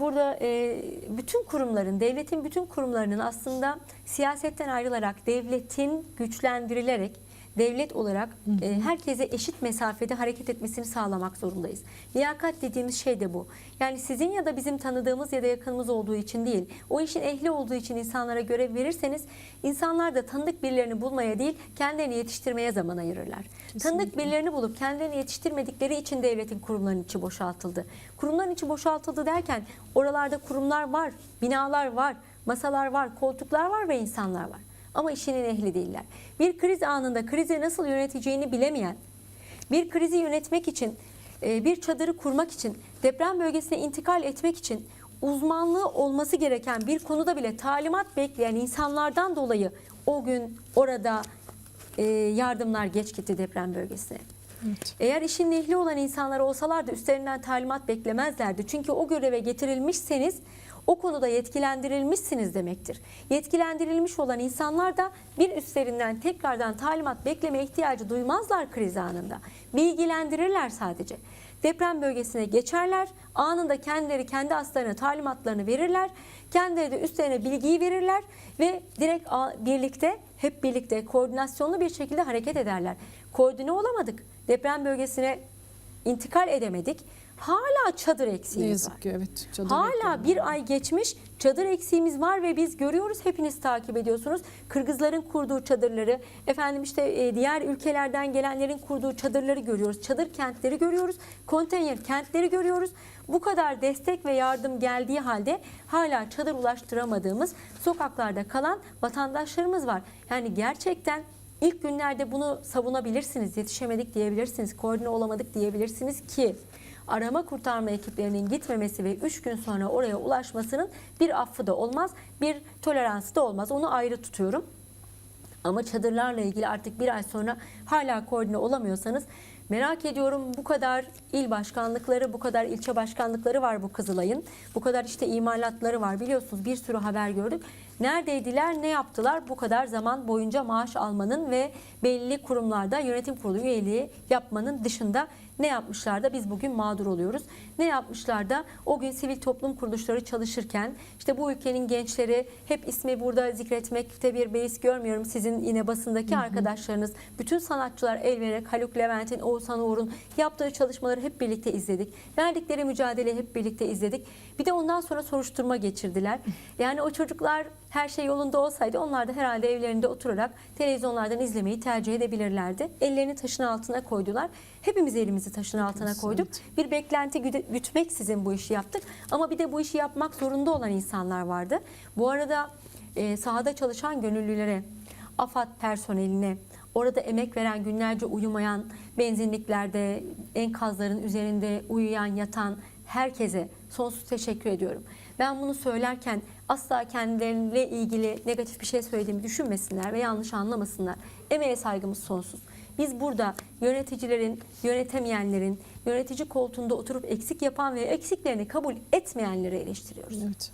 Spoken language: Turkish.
burada e, bütün kurumların, devletin bütün kurumlarının aslında siyasetten ayrılarak, devletin güçlendirilerek devlet olarak e, herkese eşit mesafede hareket etmesini sağlamak zorundayız. Liyakat dediğimiz şey de bu. Yani sizin ya da bizim tanıdığımız ya da yakınımız olduğu için değil, o işin ehli olduğu için insanlara görev verirseniz insanlar da tanıdık birilerini bulmaya değil, kendilerini yetiştirmeye zaman ayırırlar. Tanıdık birilerini bulup kendilerini yetiştirmedikleri için devletin kurumlarının içi boşaltıldı. Kurumların içi boşaltıldı derken oralarda kurumlar var, binalar var, masalar var, koltuklar var ve insanlar var. Ama işinin ehli değiller. Bir kriz anında krizi nasıl yöneteceğini bilemeyen, bir krizi yönetmek için, e, bir çadırı kurmak için, deprem bölgesine intikal etmek için uzmanlığı olması gereken bir konuda bile talimat bekleyen insanlardan dolayı o gün orada e, yardımlar geç gitti deprem bölgesine. Evet. Eğer işin ehli olan insanlar olsalardı üstlerinden talimat beklemezlerdi. Çünkü o göreve getirilmişseniz o konuda yetkilendirilmişsiniz demektir. Yetkilendirilmiş olan insanlar da bir üstlerinden tekrardan talimat bekleme ihtiyacı duymazlar kriz anında. Bilgilendirirler sadece. Deprem bölgesine geçerler, anında kendileri kendi aslarına talimatlarını verirler, kendileri de üstlerine bilgiyi verirler ve direkt birlikte, hep birlikte koordinasyonlu bir şekilde hareket ederler. Koordine olamadık, deprem bölgesine intikal edemedik, hala çadır Ne eksiğimiz var. yazık ki evet. Çadır Hala bir ay geçmiş çadır eksiğimiz var ve biz görüyoruz hepiniz takip ediyorsunuz. Kırgızların kurduğu çadırları, efendim işte e, diğer ülkelerden gelenlerin kurduğu çadırları görüyoruz. Çadır kentleri görüyoruz. Konteyner kentleri görüyoruz. Bu kadar destek ve yardım geldiği halde hala çadır ulaştıramadığımız sokaklarda kalan vatandaşlarımız var. Yani gerçekten ilk günlerde bunu savunabilirsiniz. Yetişemedik diyebilirsiniz. Koordine olamadık diyebilirsiniz ki arama kurtarma ekiplerinin gitmemesi ve 3 gün sonra oraya ulaşmasının bir affı da olmaz, bir toleransı da olmaz. Onu ayrı tutuyorum. Ama çadırlarla ilgili artık bir ay sonra hala koordine olamıyorsanız merak ediyorum bu kadar il başkanlıkları, bu kadar ilçe başkanlıkları var bu Kızılay'ın. Bu kadar işte imalatları var biliyorsunuz bir sürü haber gördük. Neredeydiler, ne yaptılar bu kadar zaman boyunca maaş almanın ve belli kurumlarda yönetim kurulu üyeliği yapmanın dışında ne yapmışlar da biz bugün mağdur oluyoruz. Ne yapmışlar da o gün sivil toplum kuruluşları çalışırken işte bu ülkenin gençleri hep ismi burada zikretmekte bir beis görmüyorum. Sizin yine basındaki arkadaşlarınız, bütün sanatçılar el vererek Haluk Levent'in, Oğuzhan Uğur'un yaptığı çalışmaları hep birlikte izledik. Verdikleri mücadeleyi hep birlikte izledik. Bir de ondan sonra soruşturma geçirdiler. Yani o çocuklar her şey yolunda olsaydı onlar da herhalde evlerinde oturarak televizyonlardan izlemeyi tercih edebilirlerdi. Ellerini taşın altına koydular. Hepimiz elimizi taşın altına koyduk. Bir beklenti güde- gütmeksizin bu işi yaptık. Ama bir de bu işi yapmak zorunda olan insanlar vardı. Bu arada e, sahada çalışan gönüllülere, AFAD personeline, orada emek veren, günlerce uyumayan, benzinliklerde, enkazların üzerinde uyuyan, yatan herkese sonsuz teşekkür ediyorum. Ben bunu söylerken asla kendileriyle ilgili negatif bir şey söylediğimi düşünmesinler ve yanlış anlamasınlar. Emeğe saygımız sonsuz. Biz burada yöneticilerin, yönetemeyenlerin, yönetici koltuğunda oturup eksik yapan ve eksiklerini kabul etmeyenleri eleştiriyoruz. Evet.